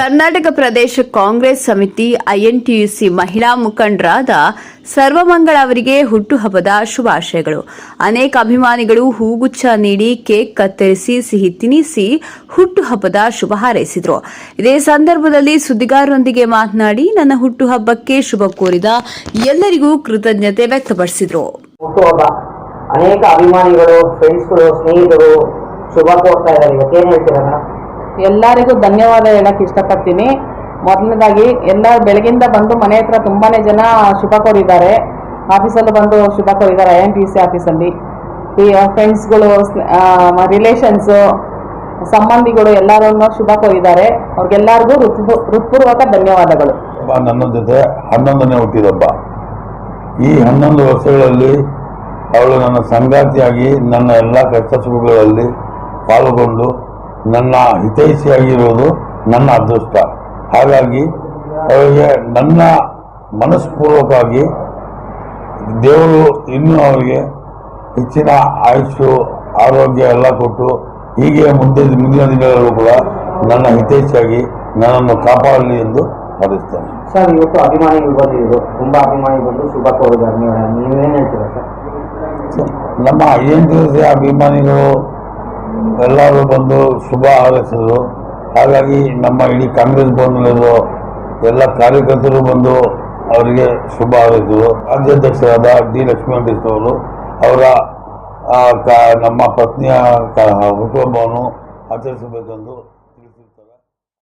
ಕರ್ನಾಟಕ ಪ್ರದೇಶ ಕಾಂಗ್ರೆಸ್ ಸಮಿತಿ ಐಎನ್ಟಿಯುಸಿ ಮಹಿಳಾ ಮುಖಂಡರಾದ ಸರ್ವಮಂಗಳ ಅವರಿಗೆ ಹುಟ್ಟುಹಬ್ಬದ ಶುಭಾಶಯಗಳು. ಅನೇಕ ಅಭಿಮಾನಿಗಳು ಹೂಗುಚ್ಛ ನೀಡಿ ಕೇಕ್ ಕತ್ತರಿಸಿ, ಸಿಹಿ ತಿನ್ನಿಸಿ ಹುಟ್ಟುಹಬ್ಬದ ಶುಭ ಹಾರೈಸಿದರು. ಇದೇ ಸಂದರ್ಭದಲ್ಲಿ ಸುದ್ದಿಗಾರರೊಂದಿಗೆ ಮಾತನಾಡಿ, ನನ್ನ ಹುಟ್ಟುಹಬ್ಬಕ್ಕೆ ಶುಭ ಕೋರಿದ ಎಲ್ಲರಿಗೂ ಕೃತಜ್ಞತೆ ವ್ಯಕ್ತಪಡಿಸಿದರು. ಅನೇಕ ಅಭಿಮಾನಿಗಳು ಫ್ರೆಂಡ್ಸ್ಗಳು ಸ್ನೇಹಿತರು ಶುಭ ಕೋರ್ತಾ ಇದ್ದಾರೆ. ಎಲ್ಲರಿಗೂ ಧನ್ಯವಾದ ಹೇಳಕ್ಕೆ ಇಷ್ಟಪಡ್ತೀನಿ. ಮೊದಲನೇದಾಗಿ ಎಲ್ಲ ಬೆಳಗಿಂದ ಬಂದು ಮನೆ ಹತ್ರ ತುಂಬಾನೇ ಜನ ಶುಭ ಕೋರಿದ್ದಾರೆ. ಆಫೀಸಲ್ಲೂ ಬಂದು ಶುಭ ಕೋರಿದ್ದಾರೆ ಐ ಎನ್ ಟಿ ಸಿ ಆಫೀಸಲ್ಲಿ. ಈ ಫ್ರೆಂಡ್ಸ್ಗಳು ರಿಲೇಷನ್ಸು ಸಂಬಂಧಿಗಳು ಎಲ್ಲರೂ ಶುಭ ಕೋರಿದ್ದಾರೆ. ಅವ್ರಿಗೆಲ್ಲರಿಗೂ ಹೃತ್ಪೂ, ಹೃತ್ಪೂರ್ವಕ ಧನ್ಯವಾದಗಳು. ನನ್ನ ಜೊತೆ ಹನ್ನೊಂದನೇ ಹುಟ್ಟಿದಬ್ಬ. ಈ ಹನ್ನೊಂದು ವರ್ಷಗಳಲ್ಲಿ ಅವಳು ನನ್ನ ಸಂಗಾತಿಯಾಗಿ ನನ್ನ ಎಲ್ಲ ಕಷ್ಟ ಸುಖಗಳಲ್ಲಿ ಪಾಲ್ಗೊಂಡು ನನ್ನ ಹಿತೈಷಿಯಾಗಿರುವುದು ನನ್ನ ಅದೃಷ್ಟ. ಹಾಗಾಗಿ ಅವರಿಗೆ ನನ್ನ ಮನಸ್ಪೂರ್ವಕವಾಗಿ ದೇವರು ಇನ್ನೂ ಅವರಿಗೆ ಹೆಚ್ಚಿನ ಆಯುಷ್ಯು ಆರೋಗ್ಯ ಎಲ್ಲ ಕೊಟ್ಟು ಹೀಗೆ ಮುಂದೆ ಮುಂದಿನ ದಿನಗಳಲ್ಲೂ ಕೂಡ ನನ್ನ ಹಿತೈಷಿಯಾಗಿ ನನ್ನನ್ನು ಕಾಪಾಡಲಿ ಎಂದು ಭಾವಿಸ್ತೇನೆ ಸರ್ ಇವತ್ತು ಅಭಿಮಾನಿಗಳು ಬಂದಿದ್ರು ತುಂಬಾ ಅಭಿಮಾನಿ ಬಂದು ಶುಭ ಕೋರಿದ್ದಾರೆ ನೀವು ನೀವೇನು ಹೇಳ್ತೀರಾ ಸರ್? ನಮ್ಮ ಐ ಎನ್ ಟಿ ಸಿ ಅಭಿಮಾನಿಗಳು ಎಲ್ಲರೂ ಬಂದು ಶುಭ ಹಾರೈಸಿದ್ರು. ಹಾಗಾಗಿ ನಮ್ಮ ಇಡೀ ಕಾಂಗ್ರೆಸ್ ಭವನದಲ್ಲಿರೋ ಎಲ್ಲ ಕಾರ್ಯಕರ್ತರು ಬಂದು ಅವರಿಗೆ ಶುಭ ಹಾರೈಸಿದರು. ರಾಜ್ಯಾಧ್ಯಕ್ಷರಾದ ಡಿ ಲಕ್ಷ್ಮೀಕೃಷ್ಣ ಅವರು, ಅವರ ನಮ್ಮ ಪತ್ನಿಯ ಹುಟ್ಟುಹಬ್ಬವನ್ನು ಆಚರಿಸಬೇಕೆಂದು